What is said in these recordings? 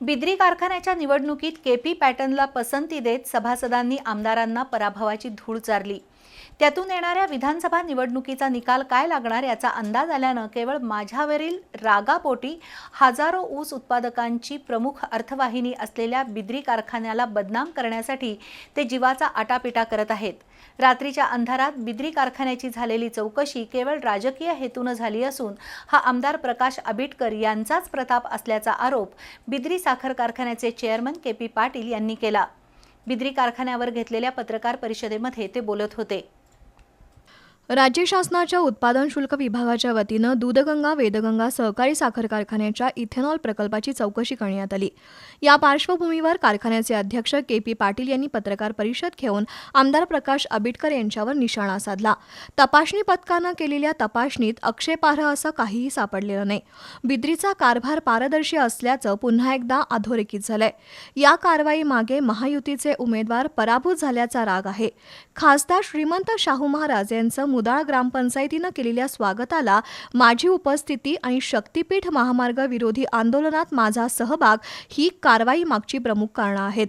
बिद्री कारखान्याच्या निवडणुकीत केपी पॅटर्नला पसंती देत सभासदांनी आमदारांना पराभवाची धूळ चारली. त्यातून येणाऱ्या विधानसभा निवडणुकीचा निकाल काय लागणार याचा अंदाज आल्यानं केवळ माझ्यावरील रागापोटी हजारो ऊस उत्पादकांची प्रमुख अर्थवाहिनी असलेल्या बिद्री कारखान्याला बदनाम करण्यासाठी ते जीवाचा आटापिटा करत आहेत. रात्रीच्या अंधारात बिद्री कारखान्याची झालेली चौकशी केवळ राजकीय हेतूनं झाली असून हा आमदार प्रकाश आबिटकर यांचाच प्रताप असल्याचा आरोप बिद्री साखर कारखान्याचे चेअरमन के पी पाटील यांनी केला. बिद्री कारखान्यावर घेतलेल्या पत्रकार परिषदेमध्ये ते बोलत होते. राज्य शासनाच्या उत्पादन शुल्क विभागाच्या वतीनं दूधगंगा वेदगंगा सहकारी साखर कारखान्याच्या इथेनॉल प्रकल्पाची चौकशी करण्यात आली. या पार्श्वभूमीवर कारखान्याचे अध्यक्ष के पी पाटील यांनी पत्रकार परिषद घेऊन आमदार प्रकाश आबिटकर यांच्यावर निशाणा साधला. तपासणी पथकानं केलेल्या तपासणीत अक्षेपार्ह असं काहीही सापडलेलं नाही. बिद्रीचा कारभार पारदर्शी असल्याचं पुन्हा एकदा अधोरेखित झालंय. या कारवाईमागे महायुतीचे उमेदवार पराभूत झाल्याचा राग आहे. खासदार श्रीमंत शाहू महाराज यांचं मुदाळ ग्रामपंचायतीनं केलेल्या स्वागताला माझी उपस्थिती आणि शक्तीपीठ महामार्ग विरोधी आंदोलनात माझा सहभाग ही कारवाई मागची प्रमुख कारणं आहेत.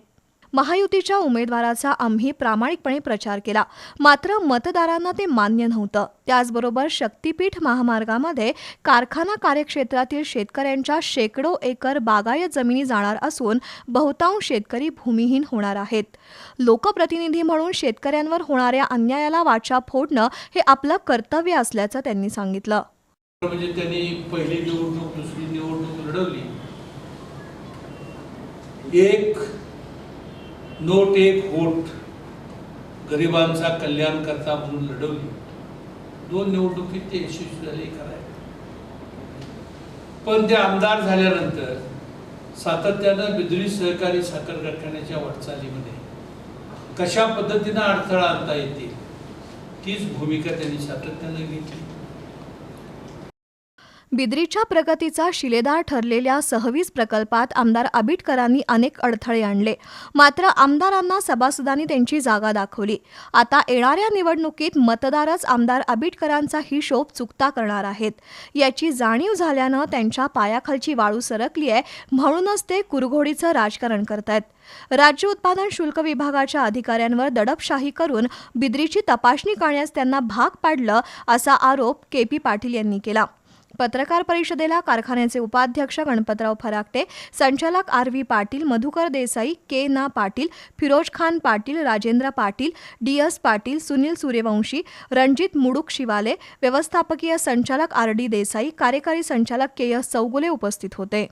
महायुतीच्या उमेदवाराचा आम्ही प्रामाणिकपणे प्रचार केला. मात्र मतदारांना ते मान्य नव्हतं. त्याचबरोबर शक्तीपीठ महामार्गामध्ये कारखाना कार्यक्षेत्रातील शेतकऱ्यांच्या शेकडो एकर बागायत जमिनी जाणार असून बहुतांश शेतकरी भूमिहीन होणार आहेत. लोकप्रतिनिधी म्हणून शेतकऱ्यांवर होणाऱ्या अन्यायाला वाचा फोडणं हे आपलं कर्तव्य असल्याचं त्यांनी सांगितलं. म्हणजे त्यांनी पहिली निवडणूक दुसरी निवडणूक लढवली. एक नोट एक होट गरिबांचा कल्याण करता म्हणून लढवली. दोन निवडणुकीत ते यशस्वी झाले खरं पण ते आमदार झाल्यानंतर सातत्यानं बिजली सहकारी साखर कारखान्याच्या वाटचालीमध्ये कशा पद्धतीनं अडथळा आणता येतील तीच भूमिका त्यांनी सातत्यानं घेतली. बिद्रीच्या प्रगतीचा शिलेदार ठरलेल्या सहवीस प्रकल्पात आमदार आबिटकरांनी अनेक अडथळे आणले. मात्र आमदारांना सभासदांनी त्यांची जागा दाखवली. आता येणाऱ्या निवडणुकीत मतदारच आमदार आबिटकरांचा हिशोब चुकता करणार आहेत. याची जाणीव झाल्यानं त्यांच्या पायाखालची वाळू सरकली आहे म्हणूनच ते कुरघोडीचं राजकारण करतायत. राज्य उत्पादन शुल्क विभागाच्या अधिकाऱ्यांवर दडपशाही करून बिद्रीची तपासणी करण्यास त्यांना भाग पाडलं असा आरोप के पी पाटील यांनी केला. पत्रकार परिषदेला कारखान्याचे उपाध्यक्ष गणपतराव फराकटे संचालक R V Patil Madhukar Desai K ना पाटील फिरोज खान पाटील राजेंद्र पाटील डी एस पाटील सुनील सूर्यवंशी रणजित मुडुक शिवाले व्यवस्थापकीय संचालक आर डी देसाई कार्यकारी संचालक के एस चौगुले उपस्थित होते.